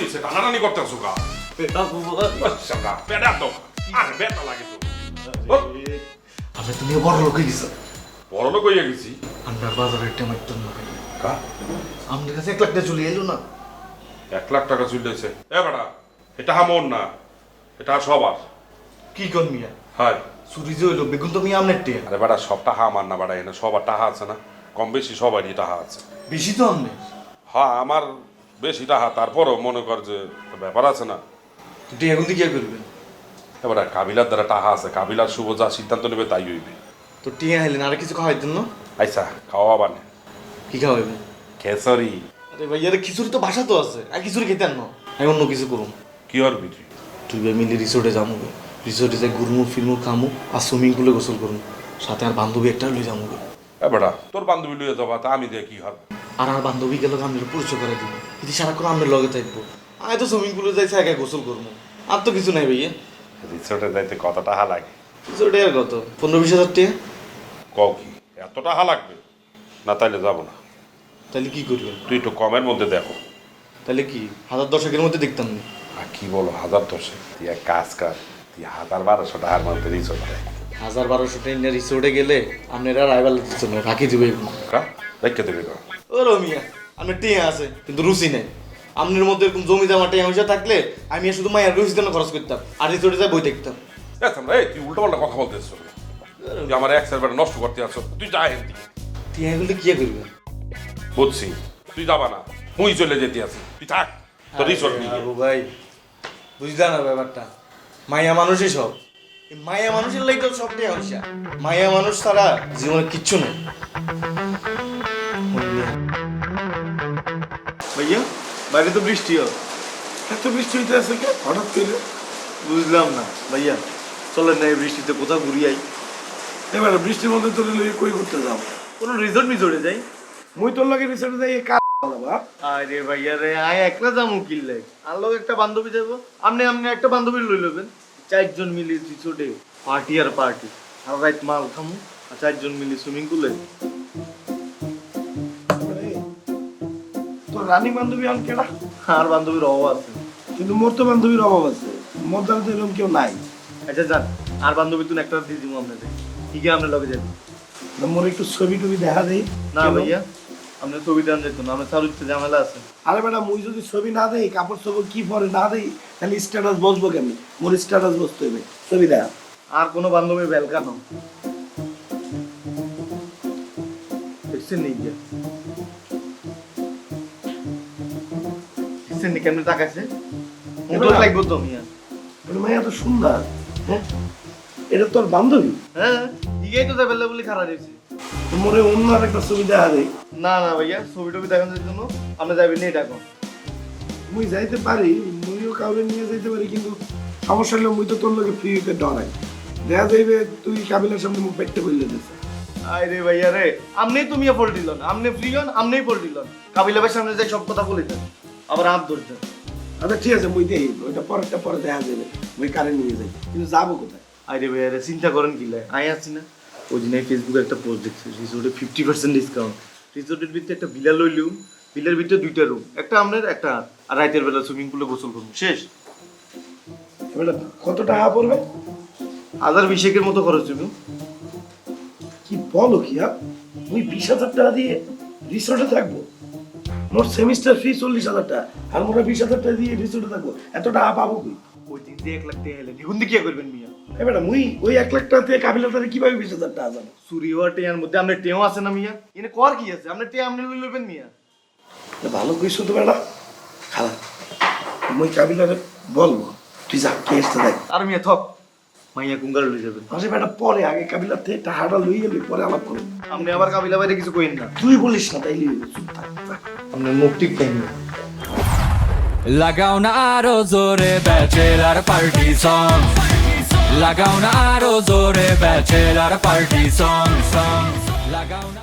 হয়েছে টানাটানি করতেছো গা? পেটা বুবা শালা পেটা তো। আর বেটা লাগে তো। ওঠ, আমি তুমি বড় লোক হয়ে গেছো। বড় লোক হইয়া গেছি? আমরা বাজারে একটা মাইতো না কা আমাদের কাছে এক লাখ টাকা চলে এলো না। এক লাখ টাকা চুলেছে এ বেটা এটা হামর না এটা সবার। কি কর মিয়া? হাই। চুরি যে হইল বেগুন তো মিয়া আমনের টিয়া। আরে বেটা সব টাহা আমার না বেটা এনে সবার টাহা আছে না? কম বেশি সবারই টাহা আছে। বেশি তো আমনে হ্যাঁ আমার বেশি টাহা তারপরও মনে কর যে ব্যাপার আছে না। তুই এখন দিয়ে কি করবেন এবারে কাবিলার দ্বারা টাহা আছে কাবিলার শুভ যা সিদ্ধান্ত নেবে তাই হইবে। তো টিয়া হেলেন আর কিছু খাওয়াই জন্য? আইসা খাওয়া বানে। কি খাওয়াইবেন খেসরি। আরে ভাই আরে খিচুড়ি তো বাসা তো আছে আর খিচুড়ি খেতে আনো। আমি অন্য কিছু করুম। কি হরবি তুই তুই ভাই মিলে রিসোর্টে যাব রিসোর্টে যাই ঘুরমু ফিরমু খামু আর সুইমিং পুলে গোসল করুম। সাথে আর বান্ধবী একটা লই যাব এ বেটা তোর বান্ধবী লইয়া যাবা তা আমি দিয়ে কি হবে আর আর বান্ধবী গেল আমরা পরিচয় করে দিব। যদি সারাক্ষণ আমরা লগে থাকব। আমি তো সুইমিং পুলে যাই একা গোসল করব। আর তো কিছু নাই ভাইয়া। রিসোর্টে যাইতে কত টাকা লাগে? রিসোর্টে আর কত? পনেরো বিশ হাজার টাকা। কও কি? এত টাকা লাগবে? না তাইলে যাব না। তাহলে কি করবেন? তুই একটু কমের মধ্যে দেখো। তাহলে কি? হাজার দশকের মধ্যে দেখতাম না। আর কি বলো হাজার দশে তুই এক কাজ কর তুই হাজার বারোশো টাকার মধ্যে রিসোর্ট হাজার বারোশো টাকা রিসোর্টে গেলে আপনারা রাইভাল দিচ্ছ না রাখি দিবে। রেখে দেবে ও রমিয়া আপনার টিয়া আছে কিন্তু রুচি নেই। আপনার মধ্যে এরকম জমি জমা টিয়া পয়সা থাকলে আমি শুধু মায়ের রুচির জন্য খরচ করতাম আর রিসোর্টে যাই বই দেখতাম। এই তুই উল্টো পাল্টা কথা বলতেছ তুই আমার এক সাইবার নষ্ট করতে আসছো তুই যা দিকে টিয়া গুলো কি করবেন বুঝছি তুই যাবা না মুই চলে যেতে আছি তুই থাক তোর রিসোর্ট নিয়ে ভাই বুঝলা না ব্যাপারটা মায়া মানুষই সব। মায়া মানুষের তো সব টিয়া পয়সা মায়া মানুষ ছাড়া জীবনে কিচ্ছু নেই। বাইরে তো বৃষ্টিও। এত বৃষ্টি হইতে আছে কে হঠাৎ করে? বুঝলাম না ভাইয়া। চলেন না এই বৃষ্টিতে কোথাও ঘুরি আই। এবার বৃষ্টির মধ্যে তোর লইয়ে কই করতে যাও কোনো রিসোর্ট মিসোর্টে যাই? মুই তোর লাগে রিসেন্ট যাই কাজ বাবা আরে ভাইয়া রে আয় একলা যাব কিনলে আর লোক একটা বান্ধবী যাব আপনি আপনি একটা বান্ধবী লই লবেন। চারজন মিলে রিসোর্টে পার্টি আর পার্টি আর রাত মাল খামু আর চারজন মিলে সুইমিং পুলে তোর রানী বান্ধবী আন কেডা? আর বান্ধবীর অভাব আছে। কিন্তু মোর তো বান্ধবীর অভাব আছে। মোর দ্বারা তো এরকম কেউ নাই। আচ্ছা যান। আর বান্ধবী তুমি একটা দিয়ে দিব আপনাদের ঠিক আছে আপনার লগে না, মোর একটু ছবি টবি দেখা দেই। না ভাইয়া আপনার ছবি দেন যেত না আপনার চালুতে ঝামেলা আছে। আরে বেটা মুই যদি ছবি না দেই কাপড় চোপড় কি পরে না দেই তাহলে স্ট্যাটাস বসবো কেমনি? মোর স্ট্যাটাস বসতে হবে ছবি দেখা। আর কোনো বান্ধবী বেলকানো দেখছেন নি গিয়া দেখছেন নি কেমনি তাকাইছে? লাগবে তো। মিয়া তো সুন্দর হ্যাঁ? এটা তোর বান্ধবী? হ্যাঁ তো যাবে বলে খারাপ হয়েছে। তো অন্য আর একটা ছবি দেখা দেই। না না ভাইয়া ছবি টবি দেখানোর জন্য আপনি যাবেন নি এটা এখন। মুই যাইতে পারি মুইও কাউরে নিয়ে যাইতে পারি কিন্তু সমস্যা হলে মুই তো তোর লোকে ফ্রি হইতে ডরাই। দেখা যাইবে তুই কাবিলার সামনে মুখ পেটতে বললে দিছে আই রে ভাইয়া রে আপনি তুমি ফোল দিল না আপনি ফ্রি হন আপনিই ফোল দিল কাবিলা ভাই সামনে যাই সব কথা বলে দেন আবার হাত ধরতেন আচ্ছা ঠিক আছে মুই দেই ওইটা পরেরটা পরে দেখা যাবে। মুই কারে নিয়ে যাই। কিন্তু যাব কোথায়? আরে ভাই আরে চিন্তা করেন কি লাই আই আছি না। ওই দিন ফেসবুকে একটা পোস্ট দেখছি রিসোর্টে ফিফটি পার্সেন্ট ডিসকাউন্ট রিসোর্টের ভিতরে একটা বিলা লইলু বিলের ভিতরে দুইটা রুম একটা আপনার একটা আর রাতের বেলা সুইমিং পুলে গোসল করব শেষ। কত টাকা পড়বে? হাজার বিশেকের মতো খরচ হবে কি বলো কি হ্যাঁ মুই বিশ হাজার টাকা দিয়ে রিসোর্টে থাকব? মোর সেমিস্টার ফি চল্লিশ হাজার টাকা। আর মোটা বিশ হাজার টাকা দিয়ে রিসোর্টে থাকব এত টাকা পাবো কি ওই দিন দিয়ে এক লাখ টাকা এলে। দ্বিগুণ দিয়ে কি করবেন মিয়া? এবার মুই ওই এক লাখ টাকা থেকে কাবিলার তাহলে কীভাবে বিশ হাজার টাকা যাব? চুরি হওয়ার টেয়ার মধ্যে আপনার টেও আছে না মিয়া? এনে কর কি আছে? আপনার টেয়া আপনি লই লইবেন মিয়া? ভালো কইছো তো বেটা। খালা মুই কাবিলারে বলব তুই যা কে এসতে দেখ। আর মিয়া থক। মাইয়া কুঙ্গার লই যাবেন আরে বেটা পরে আগে কাবিলার থেকে টাকাটা লই গেলি পরে আলাপ করো। আপনি আবার কাবিলা বাইরে কিছু কইন না। তুই বলিস না তাইলে চুপ থাক। আপনার মুখ ঠিক টাইম লাগাও না আরও জোরে ব্যাচেলার পার্টি সং লাগাও না আরও জোরে ব্যাচেলার পার্টি সং সং লাগাও না